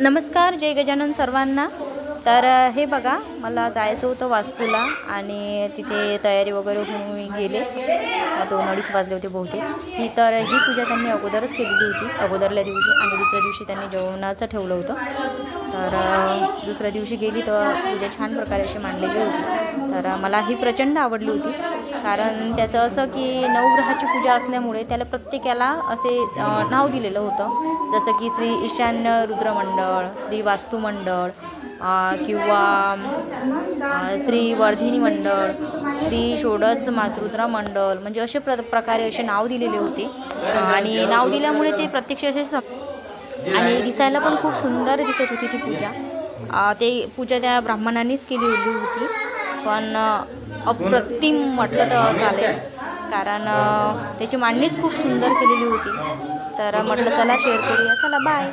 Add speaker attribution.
Speaker 1: नमस्कार जय गजानन सर्वांना. तर हे बघा मला जायचं होतं वास्तूला आणि तिथे तयारी वगैरे होऊन मी गेले दोन अडीच वाजले होते बहुतेक. ही तर ही पूजा त्यांनी अगोदरच केलेली होती. अगोदरल्या दिवशी आणि दुसऱ्या दिवशी त्यांनी जेवणाचं ठेवलं होतं. तर दुसऱ्या दिवशी गेली तर पूजा छान प्रकारे अशी मांडलेली होती. तर मला ही प्रचंड आवडली होती. कारण त्याचं असं की नवग्रहाची पूजा असल्यामुळे त्याला प्रत्येकाला असे नाव दिलेलं होतं. जसं की श्री ईशान्य रुद्रमंडळ श्री वास्तुमंडळ किंवा श्री वर्धिनी मंडळ श्री षोडस मातृद्रा मंडळ म्हणजे असे प्र प्रकारे असे नाव दिलेले होते. आणि नाव दिल्यामुळे ते प्रत्यक्ष असे आणि दिसायला पण खूप सुंदर दिसत होती ती पूजा. ते पूजा त्या ब्राह्मणांनीच केली होती. पण अप्रतिम म्हटलं तर चालेल. कारण त्याची मांडणीच खूप सुंदर केलेली होती. तर म्हटलं चला शेअर करूया. चला बाय